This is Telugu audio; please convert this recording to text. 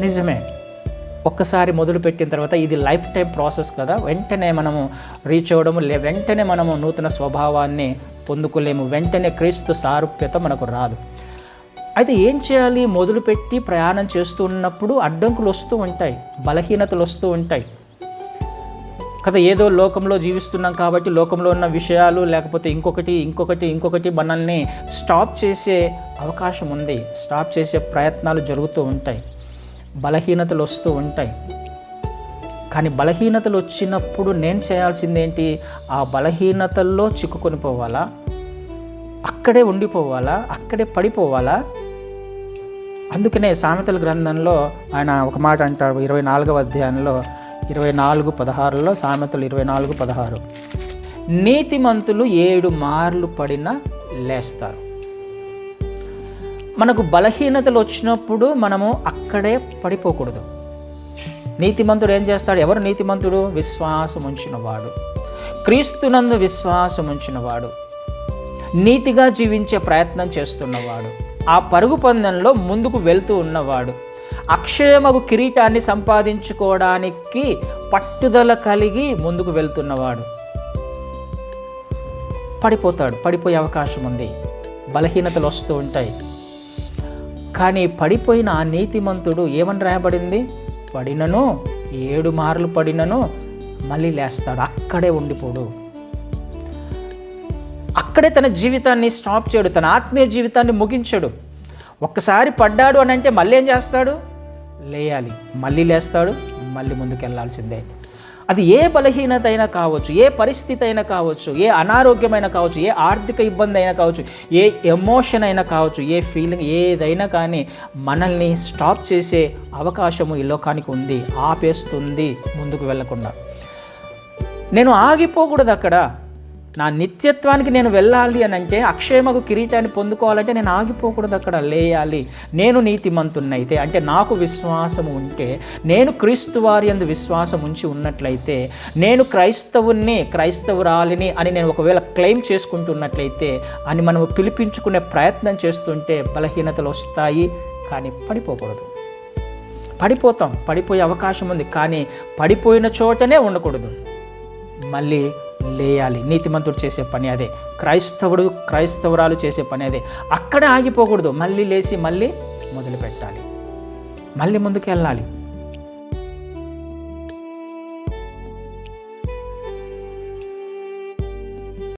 నిజమే. ఒక్కసారి మొదలుపెట్టిన తర్వాత ఇది లైఫ్ టైం ప్రాసెస్ కదా. వెంటనే మనము రీచ్ అవ్వడము లే వెంటనే మనము నూతన స్వభావాన్ని పొందుకోలేము. వెంటనే క్రీస్తు సారూప్యత మనకు రాదు. అయితే ఏం చేయాలి? మొదలుపెట్టి ప్రయాణం చేస్తూ ఉన్నప్పుడు అడ్డంకులు వస్తూ ఉంటాయి. బలహీనతలు వస్తూ ఉంటాయి. కదా ఏదో లోకంలో జీవిస్తున్నాం కాబట్టి లోకంలో ఉన్న విషయాలు లేకపోతే ఇంకొకటి ఇంకొకటి ఇంకొకటి మనల్ని స్టాప్ చేసే అవకాశం ఉంది. స్టాప్ చేసే ప్రయత్నాలు జరుగుతూ ఉంటాయి. బలహీనతలు వస్తూ ఉంటాయి. కానీ బలహీనతలు వచ్చినప్పుడు నేను చేయాల్సిందేంటి? ఆ బలహీనతల్లో చిక్కుకొని పోవాలా? అక్కడే ఉండిపోవాలా? అక్కడే పడిపోవాలా? అందుకనే సామెతల గ్రంథంలో ఆయన ఒక మాట అంటాడు ఇరవై నాలుగవ అధ్యాయంలో ఇరవై నాలుగు పదహారులో సామెతలు ఇరవై నాలుగు పదహారు. నీతిమంతులు ఏడు మార్లు పడినా లేస్తారు. మనకు బలహీనతలు వచ్చినప్పుడు మనము అక్కడే పడిపోకూడదు. నీతిమంతుడు ఏం చేస్తాడు? ఎవరు నీతిమంతుడు? విశ్వాసం ఉంచినవాడు క్రీస్తునందు విశ్వాసం ఉంచినవాడు నీతిగా జీవించే ప్రయత్నం చేస్తున్నవాడు. ఆ పరుగు పందెంలో ముందుకు వెళ్తూ ఉన్నవాడు. అక్షయమగు కిరీటాన్ని సంపాదించుకోవడానికి పట్టుదల కలిగి ముందుకు వెళ్తున్నవాడు. పడిపోతాడు. పడిపోయే అవకాశం ఉంది బలహీనతలు వస్తూ ఉంటాయి. కానీ పడిపోయిన ఆ నీతిమంతుడు ఏమని రాయబడింది? పడినను ఏడు మార్లు పడినను మళ్ళీ లేస్తాడు. అక్కడే ఉండిపోడు. అక్కడే తన జీవితాన్ని స్టాప్ చేయడు. తన ఆత్మీయ జీవితాన్ని ముగించడు. ఒక్కసారి పడ్డాడు అని అంటే మళ్ళీ ఏం చేస్తాడు? లేయాలి. మళ్ళీ లేస్తాడు. మళ్ళీ ముందుకు వెళ్ళాల్సిందే అది ఏ బలహీనత అయినా కావచ్చు ఏ పరిస్థితి అయినా కావచ్చు ఏ అనారోగ్యమైన కావచ్చు ఏ ఆర్థిక ఇబ్బంది అయినా కావచ్చు ఏ ఎమోషన్ అయినా కావచ్చు ఏ ఫీలింగ్ ఏదైనా కానీ మనల్ని స్టాప్ చేసే అవకాశము ఈ లోకానికి ఉంది ఆపేస్తుంది ముందుకు వెళ్ళకుండా. నేను ఆగిపోకూడదు అక్కడ. నా నిత్యత్వానికి నేను వెళ్ళాలి అని అంటే అక్షయమకు కిరీటాన్ని పొందుకోవాలంటే నేను ఆగిపోకూడదు అక్కడ లేయాలి. నేను నీతిమంతున్నైతే అంటే నాకు విశ్వాసం ఉంటే నేను క్రీస్తు వారి అందు విశ్వాసం ఉంచి ఉన్నట్లయితే నేను క్రైస్తవుని క్రైస్తవురాలిని అని నేను ఒకవేళ క్లెయిమ్ చేసుకుంటున్నట్లయితే అని మనము పిలిపించుకునే ప్రయత్నం చేస్తుంటే బలహీనతలు వస్తాయి కానీ పడిపోకూడదు. పడిపోతాం పడిపోయే అవకాశం ఉంది కానీ పడిపోయిన చోటనే ఉండకూడదు. మళ్ళీ లేయాలి. నీతిమంతుడు చేసే పని అదే. క్రైస్తవుడు క్రైస్తవురాలు చేసే పని అదే. అక్కడే ఆగిపోకూడదు. మళ్ళీ లేచి మళ్ళీ మొదలు పెట్టాలి మళ్ళీ ముందుకు వెళ్ళాలి